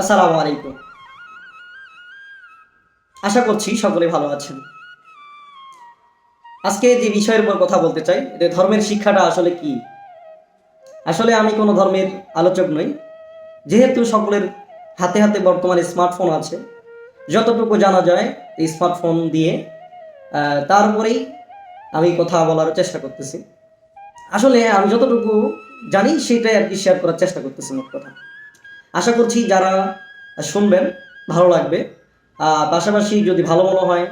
আসসালামু আলাইকুম। আশা করছি সকলে ভালো আছেন। আজকে যে বিষয়ের উপর কথা বলতে চাই, যে ধর্মের শিক্ষাটা আসলে কি? আসলে আমি কোনো ধর্মের আলোচক নই। যেহেতু সকলের হাতে হাতে বর্তমানে স্মার্টফোন আছে, যতটুকু জানা যায় এই স্মার্টফোন দিয়ে তারপরেই আমি কথা বলার চেষ্টা করতেছি। আসলে আমি যতটুকু জানি, সেটাই আর কি শেয়ার করার চেষ্টা করতেছি মোট কথা। আশা করছি যারা শুনবেন, ভালো লাগবে। পাশাপাশি যদি ভালো মনে হয়,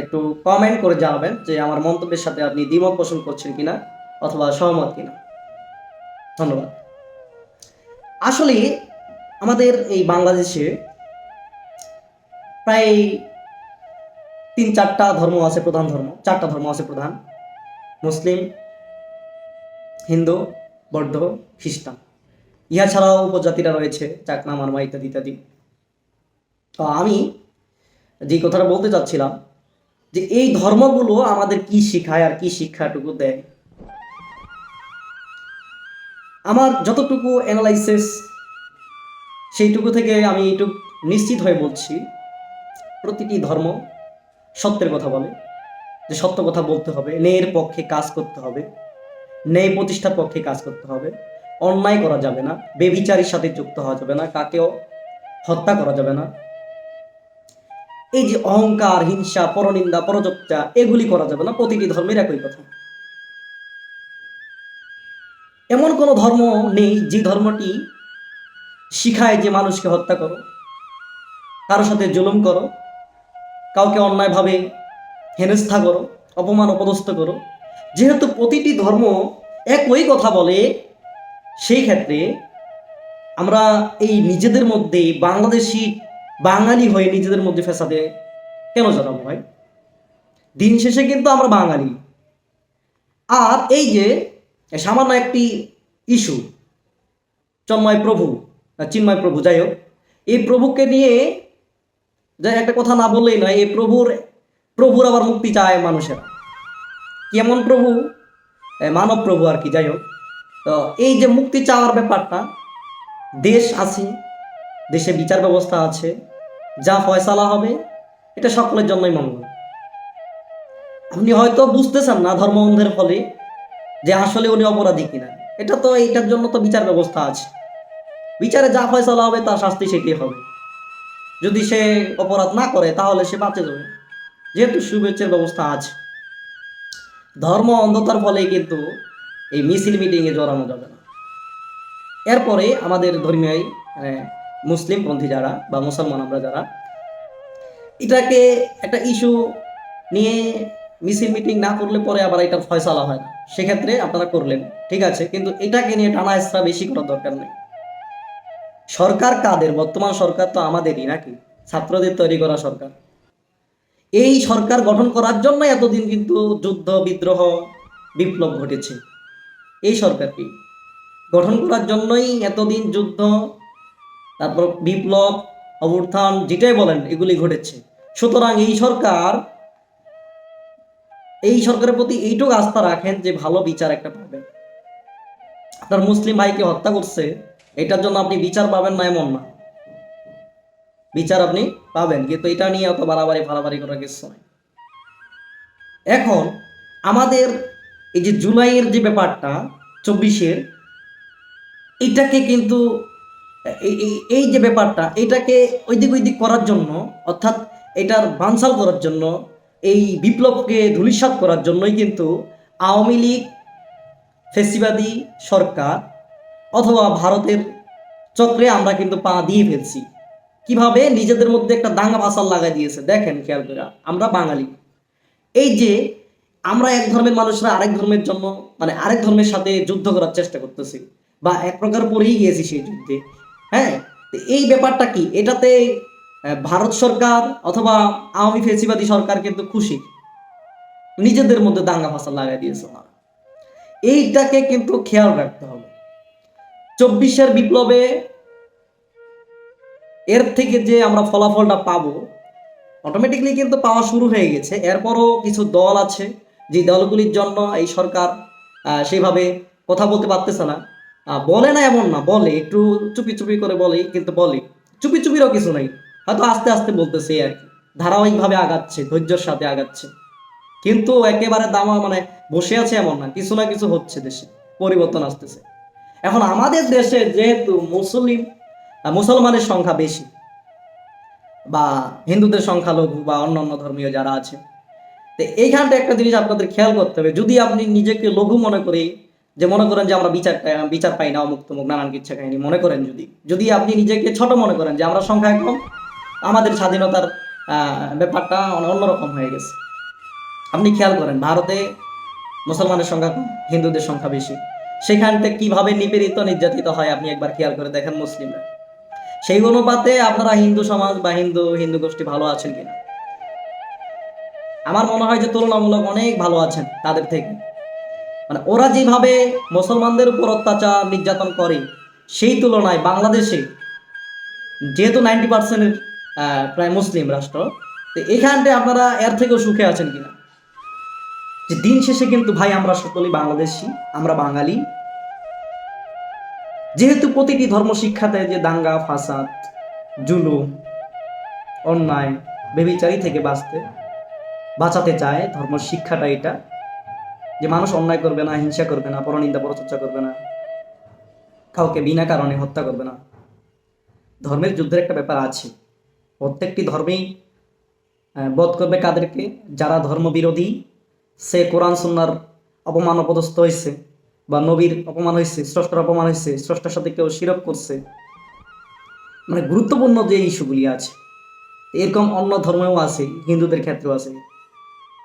একটু কমেন্ট করে জানাবেন যে আমার মন্তব্যের সাথে আপনি দ্বিমত পোষণ করছেন কিনা অথবা সহমত কিনা। ধন্যবাদ। আসলে আমাদের এই বাংলাদেশে প্রায় তিন চারটা ধর্ম আছে, প্রধান ধর্ম। চারটা ধর্ম আছে প্রধান। মুসলিম, হিন্দু, বৌদ্ধ, খ্রিস্টান। ইহা ছাড়াও উপজাতিরা রয়েছে চাকমা মারমা ইত্যাদি ইত্যাদি। তো আমি যে কথাটা বলতে চাচ্ছিলাম, যে এই ধর্মগুলো আমাদের কি শেখায় আর কি শিক্ষাটুকু দেয়? আমার যতটুকু অ্যানালাইসিস সেইটুকু থেকে আমি একটু নিশ্চিত হয়ে বলছি, প্রতিটি ধর্ম সত্যের কথা বলে, যে সত্য কথা বলতে হবে, ন্যায়ের পক্ষে কাজ করতে হবে, ন্যায় প্রতিষ্ঠার পক্ষে কাজ করতে হবে। অন্যায় করা যাবে না, বেবিচারের সাথে যুক্ত হওয়া যাবে না, কাকেও হত্যা করা যাবে না। এই যে অহংকার, হিংসা, পরনিন্দা, পরচর্চা, এগুলি করা যাবে না, প্রতিটি ধর্মের একই কথা। এমন কোনো ধর্ম নেই যে ধর্মটি শিখায় যে মানুষকে হত্যা করো কারোর সাথে জুলুম করো, কাউকে অন্যায়ভাবে হেনস্থা করো, অপমান, অপদস্থ করো। যেহেতু প্রতিটি ধর্ম একই কথা বলে সেই ক্ষেত্রে আমরা এই নিজেদের মধ্যে বাংলাদেশি বাঙালি হয়ে নিজেদের মধ্যে ফেসাদে কেন জড়াবো ভাই দিন শেষে কিন্তু আমরা বাঙালি। আর এই যে সামান্য একটি ইস্যু, চন্ময় প্রভু চিন্ময় প্রভু, যাই হোক, এই প্রভুকে নিয়ে যাই একটা কথা না বললেই নয়, এই প্রভুর প্রভুর আবার মুক্তি চায় মানুষের। কেমন প্রভু? মানব প্রভু আর কি, যাই হোক। এই যে মুক্তি চাওয়ার ব্যাপারটা, দেশ আছে, দেশে বিচার ব্যবস্থা আছে, যা ফয়সালা হবে, এটা সকলের জন্যই মঙ্গল। আপনি হয়তো বুঝতেছেন না ধর্ম অন্ধের ফলে যে আসলে উনি অপরাধী কিনা। এটা তো এইটার জন্য তো বিচার ব্যবস্থা আছে। বিচারে যা ফয়সালা হবে, তার শাস্তি সেটাই হবে। যদি সে অপরাধ না করে, তাহলে সে বাঁচে যাবে। যেহেতু শুভেচ্ছার ব্যবস্থা আছে। ধর্ম অন্ধতার ফলে কিন্তু এই মিছিল মিটিংয়ে জড়ানো যাবে না। এরপরে আমাদের ধর্মীয় মানে মুসলিম পন্থী যারা বা মুসলমান আমরা যারা, এটাকে একটা ইস্যু নিয়ে মিছিল মিটিং না করলে পরে আবার এটা ফয়সালা হয় না। সেক্ষেত্রে আপনারা করলেন, ঠিক আছে, কিন্তু এটাকে নিয়ে টানা হেঁচড়া বেশি করার দরকার নেই। সরকার কাদের? বর্তমান সরকার তো আমাদেরই নাকি? ছাত্রদের তৈরি করা সরকার। এই সরকার গঠন করার জন্য এতদিন কিন্তু যুদ্ধ, বিদ্রোহ, বিপ্লব ঘটেছে। এই সরকারটি। গঠন করার জন্যই এতদিন যুদ্ধ, তারপর বিপ্লব, অভ্যুত্থান, যেটাই বলেন, এগুলি ঘটেছে। সুতরাং এই সরকার, এই সরকারের প্রতি এইটুকু আস্থা রাখেন যে ভালো বিচার একটা পাবেন। আপনার মুসলিম ভাইকে হত্যা করছে, এটার জন্য আপনি বিচার পাবেন না, এমন না। বিচার আপনি পাবেন, কিন্তু এটা নিয়ে অত বাড়াবাড়ি ফাড়াবাড়ি করার কিছু নাই। এখন, আমাদের এই যে জুলাইয়ের যে ব্যাপারটা, চব্বিশের, এটাকে কিন্তু, এই- যে ব্যাপারটা, এটাকে ওইদিক ওইদিক করার জন্য, অর্থাৎ এটার বানসাল করার জন্য, এই বিপ্লবকে ধূলিসাৎ করার জন্যই কিন্তু আওয়ামী লীগ, ফেসিবাদী সরকার, অথবা ভারতের চক্রে আমরা কিন্তু পা দিয়ে ফেলছি। কীভাবে? নিজেদের মধ্যে একটা দাঙ্গা ভাষাল লাগাই দিয়েছে। দেখেন খেয়াল করে, আমরা বাঙালি। এই যে আমরা এক ধর্মের মানুষরা আরেক ধর্মের জন্য মানে আরেক ধর্মের সাথে যুদ্ধ করার চেষ্টা করতেছি বা এক প্রকার পড়েই গিয়েছি সেই যুদ্ধে। হ্যাঁ? এই ব্যাপারটা কি? এটাতে ভারত সরকার অথবা আওয়ামী ফেসিবাদী সরকার কিন্তু খুশি। নিজেদের মধ্যে দাঙ্গা ফাসাল লাগাই দিয়েছে এইটাকে কিন্তু খেয়াল রাখতে হবে। চব্বিশের বিপ্লবে এর থেকে যে আমরা ফলাফলটা পাবো অটোমেটিকলি কিন্তু পাওয়া শুরু হয়ে গেছে। এরপরও কিছু দল আছে যে দলগুলির জন্য এই সরকার আহ, সেইভাবে কথা বলতে পারতেছে না। বলে না এমন না বলে একটু চুপি চুপি করে বলে কিন্তু বলে। চুপি চুপিরও কিছু নাই হয়তো আস্তে আস্তে বলতেছে আর কি। ধারাবাহিকভাবে আগাচ্ছে ধৈর্যের সাথে আগাচ্ছে। কিন্তু একেবারে দামা মানে বসে আছে এমন না কিছু না কিছু হচ্ছে দেশে পরিবর্তন আসতেছে। এখন আমাদের দেশে যেহেতু মুসলিম মুসলমানের সংখ্যা বেশি বা হিন্দুদের সংখ্যা লঘু বা অন্য অন্য ধর্মীয় যারা আছে তো এইখানটা একটা জিনিস আপনাদের খেয়াল করতে হবে। যদি আপনি নিজেকে লঘু মনে করি, যে মনে করেন যে আমরা বিচার বিচার পাই না অমুক তমুক নানান কিচ্ছা কাহিনী, মনে করেন যদি। যদি আপনি নিজেকে ছোট মনে করেন যে আমরা সংখ্যা কম, আমাদের স্বাধীনতার ব্যাপারটা অন্য- অন্যরকম হয়ে গেছে। আপনি খেয়াল করেন, ভারতে মুসলমানের সংখ্যা কম, হিন্দুদের সংখ্যা বেশি। সেখানটা কীভাবে নিপীড়িত, নির্যাতিত হয়, আপনি একবার খেয়াল করে দেখেন মুসলিমরা। সেই অনুপাতে আপনারা হিন্দু সমাজ বা হিন্দু হিন্দু গোষ্ঠী ভালো আছেন কিনা? আমার মনে হয় যে তুলনামূলক অনেক ভালো আছেন তাদের থেকে। মানে ওরা যেভাবে মুসলমানদের উপর অত্যাচার, নির্যাতন করে, সেই তুলনায় বাংলাদেশে যেহেতু নাইনটি পার্সেন্টের প্রায় মুসলিম রাষ্ট্র, তো এখানটায় আপনারা এর থেকেও সুখে আছেন কিনা? যে দিন শেষে কিন্তু ভাই আমরা সকলেই বাংলাদেশি, আমরা বাঙালি। যেহেতু প্রতিটি ধর্ম শিক্ষাতে যে দাঙ্গা, ফাসাদ, জুলুম, অন্যায়, বেবিচারি থেকে বাঁচতে বাঁচাতে চায়, ধর্ম শিক্ষাটা এটা। যে মানুষ অন্যায় করবে না, হিংসা করবে না, পরনিন্দা, পরচর্চা করবে না। কাউকে বিনা কারণে হত্যা করবে না। ধর্মের যুদ্ধের একটা ব্যাপার আছে। প্রত্যেকটি ধর্মেই বধ করবে কাদেরকে। যারা ধর্মবিরোধী, সে কোরআন, সুন্নার অপমান অপদস্থ হয়েছে, বা নবীর অপমান হয়েছে, স্রষ্টার অপমান হয়েছে, স্রষ্টার সাথে কেউ শিরক করছে। মানে গুরুত্বপূর্ণ যে ইস্যুগুলি আছে, এরকম অন্য ধর্মেও আছে, হিন্দুদের ক্ষেত্রেও আছে।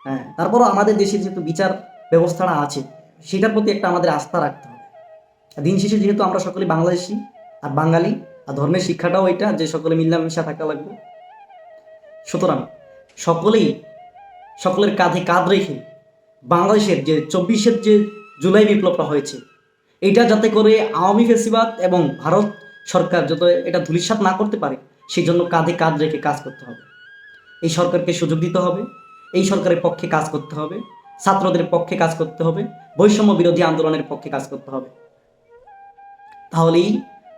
হ্যাঁ তারপরও আমাদের দেশে যেহেতু বিচার ব্যবস্থাটা আছে, সেটার প্রতি একটা আমাদের আস্থা রাখতে হবে। দিন শেষে যেহেতু আমরা সকলে বাংলাদেশি আর বাঙালি, আর ধর্মের শিক্ষাটাও এটা যে সকলে মিলামিশা থাকা লাগবে। সুতরাং সকলেই সকলের কাঁধে কাঁধ রেখে বাংলাদেশের যে চব্বিশের যে জুলাই বিপ্লবটা হয়েছে, এটা যাতে করে আওয়ামী ফেসিবাদ এবং ভারত সরকার যত এটা ধূলিসাৎ না করতে পারে, সেই জন্য কাঁধে কাঁধ রেখে কাজ করতে হবে। এই সরকারকে সুযোগ দিতে হবে। এই সরকারের পক্ষে কাজ করতে হবে, ছাত্রদের পক্ষে কাজ করতে হবে, বৈষম্য বিরোধী আন্দোলনের পক্ষে কাজ করতে হবে। তাহলেই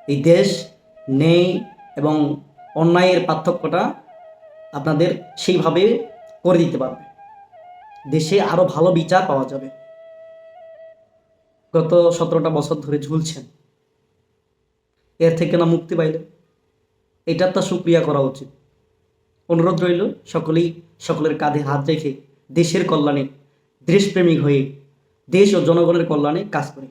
এই দেশ নেই এবং অন্যায়ের পার্থক্যটা আপনাদের সেইভাবে করে দিতে পারবে। দেশে আরও ভালো বিচার পাওয়া যাবে। গত সতেরোটা বছর ধরে ঝুলছেন এর থেকে না মুক্তি পাইলে। এটার তো সুক্রিয়া করা উচিত। অনুরোধ রইল সকলেই সকলের কাঁধে হাত রেখে দেশের কল্যাণে দেশপ্রেমিক হয়ে দেশ ও জনগণের কল্যাণে কাজ করে।